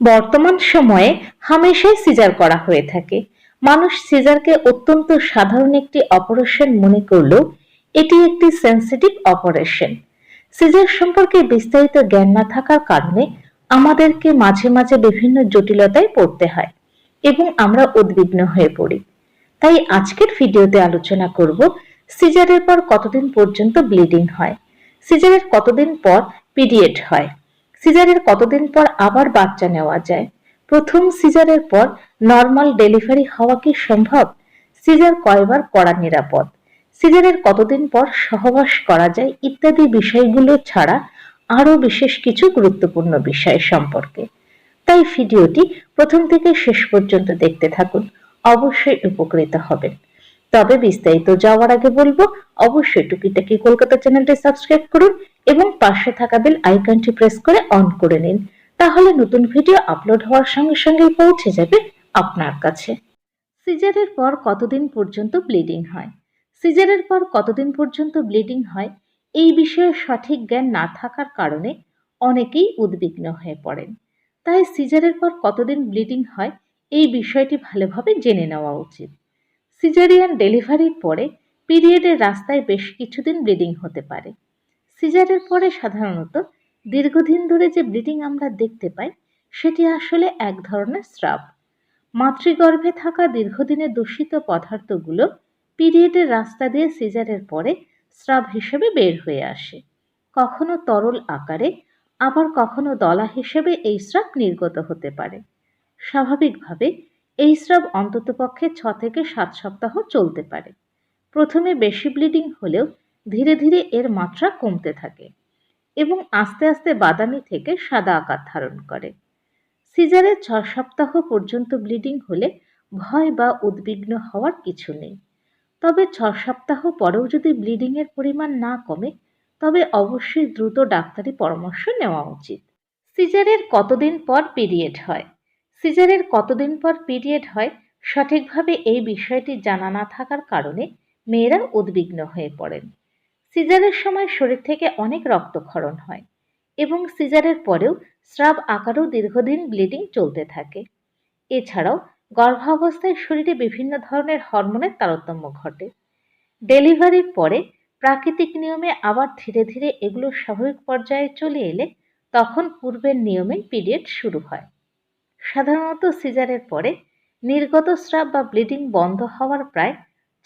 বর্তমান সময়ে হামেশাই সিজার করা হয়ে থাকে। মানুষ সিজারকে অত্যন্ত সাধারণ একটি অপারেশন মনে করলেও এটি একটি সেন্সিটিভ অপারেশন। সিজার সম্পর্কে বিস্তারিত জ্ঞান না থাকার কারণে আমাদেরকে মাঝে মাঝে বিভিন্ন জটিলতায় পড়তে হয় এবং আমরা উদ্বিগ্ন হয়ে পড়ি। তাই আজকের ভিডিওতে আলোচনা করব, সিজারের পর কতদিন পর্যন্ত ব্লিডিং হয়? সিজারের কতদিন পর পিরিয়ড হয়? সিজারের কতদিন পর আবার বাচ্চা নেওয়া যায়? প্রথম সিজারের পর নর্মাল ডেলিভারি হওয়া কি সম্ভব? সিজার কয়বার করা নিরাপদ? সিজারের কতদিন পর সহবাস করা যায় ইত্যাদি বিষয়গুলো ছাড়া আরও বিশেষ কিছু গুরুত্বপূর্ণ বিষয় সম্পর্কে। তাই ভিডিওটি প্রথম থেকে শেষ পর্যন্ত দেখতে থাকুন। অবশ্যই উপকৃত হবেন। তবে বিস্তারিত যাওয়ার আগে বলব, অবশ্যই টুকিটাকি কলকাতা চ্যানেলটি সাবস্ক্রাইব করুন এবং পাশে থাকা বেল আইকনটি প্রেস করে অন করে নিন। তাহলে নতুন ভিডিও আপলোড হওয়ার সঙ্গে সঙ্গে পৌঁছে যাবে আপনার কাছে। সিজারের পর কতদিন পর্যন্ত ব্লিডিং হয়? সিজারের পর কতদিন পর্যন্ত ব্লিডিং হয়? এই বিষয়ে সঠিক জ্ঞান না থাকার কারণে অনেকেই উদ্বিগ্ন হয়ে পড়েন। তাই সিজারের পর কতদিন ব্লিডিং হয়? এই বিষয়টি ভালোভাবে জেনে নেওয়া উচিত। সিজারিয়ান ডেলিভারির পরে পিরিয়ডের রাস্তায় বেশ কিছুদিন ব্লিডিং হতে পারে। সিজারের পরে সাধারণত দীর্ঘদিন ধরে যে ব্লিডিং আমরা দেখতে পাই, সেটি আসলে এক ধরনের স্রাব। মাতৃগর্ভে থাকা দীর্ঘদিনের দূষিত পদার্থগুলো পিরিয়ডের রাস্তা দিয়ে সিজারের পরে স্রাব হিসেবে বের হয়ে আসে। কখনো তরল আকারে, আবার কখনো দলা হিসেবে এই স্রাব নির্গত হতে পারে। স্বাভাবিকভাবে এই স্রাব অন্ততপক্ষে ছ থেকে সাত সপ্তাহ চলতে পারে। প্রথমে বেশি ব্লিডিং হলেও ধীরে ধীরে এর মাত্রা কমতে থাকে এবং আস্তে আস্তে বাদামি থেকে সাদা আকার ধারণ করে। সিজারে ছ সপ্তাহ পর্যন্ত ব্লিডিং হলে ভয় বা উদ্বিগ্ন হওয়ার কিছু নেই। তবে ছ সপ্তাহ পরেও যদি ব্লিডিংয়ের পরিমাণ না কমে, তবে অবশ্যই দ্রুত ডাক্তারি পরামর্শ নেওয়া উচিত। সিজারের কতদিন পর পিরিয়ড হয়? সিজারের কতদিন পর পিরিয়ড হয় সঠিকভাবে এই বিষয়টি জানা না থাকার কারণে মেয়েরা উদ্বিগ্ন হয়ে পড়েন। সিজারের সময় শরীর থেকে অনেক রক্তক্ষরণ হয় এবং সিজারের পরেও স্রাব আকারেও দীর্ঘদিন ব্লিডিং চলতে থাকে। এছাড়াও গর্ভাবস্থায় শরীরে বিভিন্ন ধরনের হরমোনের তারতম্য ঘটে। ডেলিভারির পরে প্রাকৃতিক নিয়মে আবার ধীরে ধীরে এগুলো স্বাভাবিক পর্যায়ে চলে এলে তখন পূর্বের নিয়মে পিরিয়ড শুরু হয়। সাধারণত সিজারের পরে নির্গত স্রাব বা ব্লিডিং বন্ধ হওয়ার প্রায়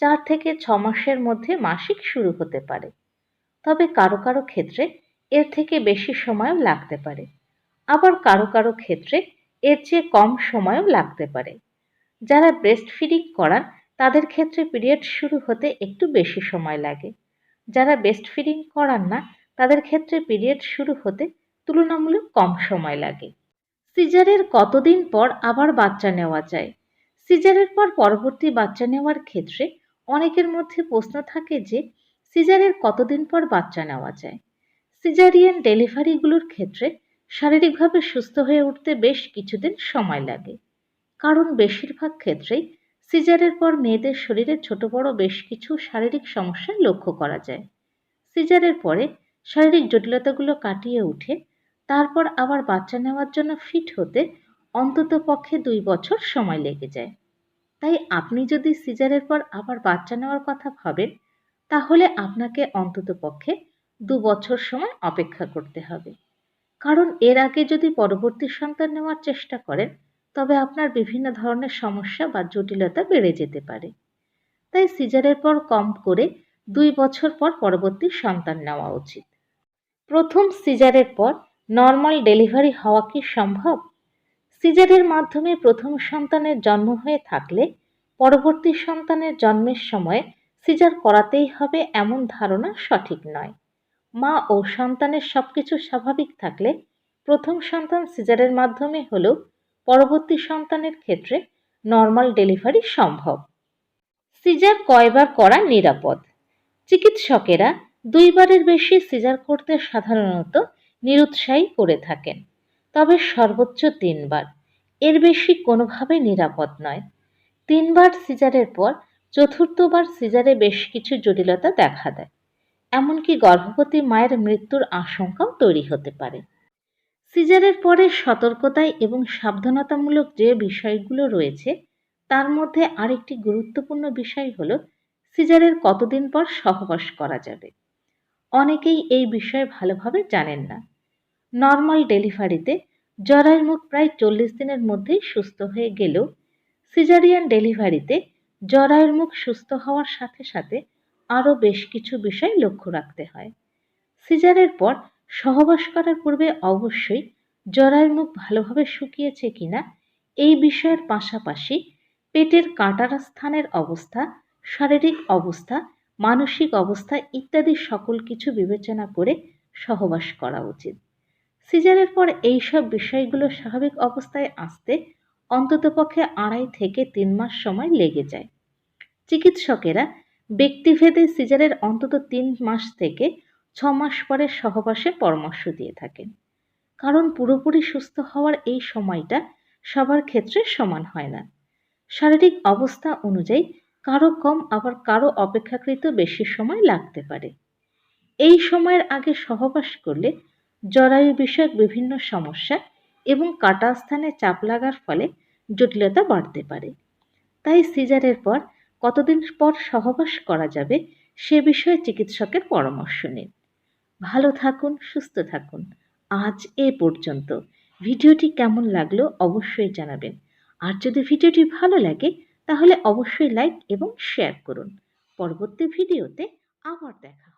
চার থেকে ছ মাসের মধ্যে মাসিক শুরু হতে পারে। তবে কারও কারও ক্ষেত্রে এর থেকে বেশি সময়ও লাগতে পারে। আবার কারও কারও ক্ষেত্রে এর চেয়ে কম সময়ও লাগতে পারে। যারা ব্রেস্ট ফিডিং করান, তাদের ক্ষেত্রে পিরিয়ড শুরু হতে একটু বেশি সময় লাগে। যারা ব্রেস্ট ফিডিং করান না, তাদের ক্ষেত্রে পিরিয়ড শুরু হতে তুলনামূলক কম সময় লাগে। সিজারের কতদিন পর আবার বাচ্চা নেওয়া যায়? সিজারের পর পরবর্তী বাচ্চা নেওয়ার ক্ষেত্রে অনেকের মধ্যে প্রশ্ন থাকে যে, সিজারের কতদিন পর বাচ্চা নেওয়া যায়? সিজারিয়ান ডেলিভারিগুলোর ক্ষেত্রে শারীরিকভাবে সুস্থ হয়ে উঠতে বেশ কিছুদিন সময় লাগে। কারণ বেশিরভাগ ক্ষেত্রেই সিজারের পর মেয়েদের শরীরে ছোট বড় বেশ কিছু শারীরিক সমস্যা লক্ষ্য করা যায়। সিজারের পরে শারীরিক জটিলতাগুলো কাটিয়ে উঠে তারপর আবার বাচ্চা নেওয়ার জন্য ফিট হতে অন্তত পক্ষে দুই বছর সময় লেগে যায়। তাই আপনি যদি সিজারের পর আবার বাচ্চা নেওয়ার কথা ভাবেন, তাহলে আপনাকে অন্তত পক্ষে দু বছর সময় অপেক্ষা করতে হবে। কারণ এর আগে যদি পরবর্তী সন্তান নেওয়ার চেষ্টা করেন, তবে আপনার বিভিন্ন ধরনের সমস্যা বা জটিলতা বেড়ে যেতে পারে। তাই সিজারের পর কম করে দুই বছর পর পরবর্তী সন্তান নেওয়া উচিত। প্রথম সিজারের পর নর্মাল ডেলিভারি হওয়া কি সম্ভব? সিজারের মাধ্যমে প্রথম সন্তানের জন্ম হয়ে থাকলে পরবর্তী সন্তানের জন্মের সময় সিজার করাতেই হবে এমন ধারণা সঠিক নয়। মা ও সন্তানের সবকিছু স্বাভাবিক থাকলে প্রথম সন্তান সিজারের মাধ্যমে হলেও পরবর্তী সন্তানের ক্ষেত্রে নর্মাল ডেলিভারি সম্ভব। সিজার কয়বার করা নিরাপদ? চিকিৎসকেরা দুইবারের বেশি সিজার করতে সাধারণত নিরুৎসাহী করে থাকেন। তবে সর্বোচ্চ তিনবার। এর বেশি কোনোভাবে নিরাপদ নয়। তিনবার সিজারের পর চতুর্থবার সিজারে বেশ কিছু জটিলতা দেখা দেয়। এমনকি গর্ভবতী মায়ের মৃত্যুর আশঙ্কাও তৈরি হতে পারে। সিজারের পরে সতর্কতায় এবং সাবধানতামূলক যে বিষয়গুলো রয়েছে, তার মধ্যে আরেকটি গুরুত্বপূর্ণ বিষয় হলো সিজারের কতদিন পর সহবাস করা যাবে। অনেকেই এই বিষয়ে ভালোভাবে জানেন না। নর্মাল ডেলিভারিতে জরায়ুর মুখ প্রায় চল্লিশ দিনের মধ্যেই সুস্থ হয়ে গেলেও সিজারিয়ান ডেলিভারিতে জরায়ুর মুখ সুস্থ হওয়ার সাথে সাথে আরও বেশ কিছু বিষয় লক্ষ্য রাখতে হয়। সিজারের পর সহবাস করার পূর্বে অবশ্যই জরায়ুর মুখ ভালোভাবে শুকিয়েছে কিনা এই বিষয়ের পাশাপাশি পেটের কাটারা স্থানের অবস্থা, শারীরিক অবস্থা, মানসিক অবস্থা ইত্যাদি সকল কিছু বিবেচনা করে সহবাস করা উচিত। সিজারের পর এইসব বিষয়গুলো স্বাভাবিক অবস্থায় আসতে অন্ততপক্ষে আড়াই থেকে তিন মাস সময় লেগে যায়। চিকিৎসকেরা ব্যক্তিভেদে সিজারের অন্তত তিন মাস থেকে ছ মাস পরে সহবাসের পরামর্শ দিয়ে থাকেন। কারণ পুরোপুরি সুস্থ হওয়ার এই সময়টা সবার ক্ষেত্রে সমান হয় না। শারীরিক অবস্থা অনুযায়ী কারও কম, আবার কারও অপেক্ষাকৃত বেশি সময় লাগতে পারে। এই সময়ের আগে সহবাস করলে জরায়ু বিষয়ক বিভিন্ন সমস্যা এবং কাটা স্থানে চাপ লাগার ফলে জটিলতা বাড়তে পারে। তাই সিজারের পর কতদিন পর সহবাস করা যাবে সে বিষয়ে চিকিৎসকের পরামর্শ নিন। ভালো থাকুন, সুস্থ থাকুন। আজ এ পর্যন্ত। ভিডিওটি কেমন লাগল অবশ্যই জানাবেন। আর যদি ভিডিওটি ভালো লাগে, তাহলে অবশ্যই লাইক এবং শেয়ার করুন। পরবর্তী ভিডিওতে আবার দেখা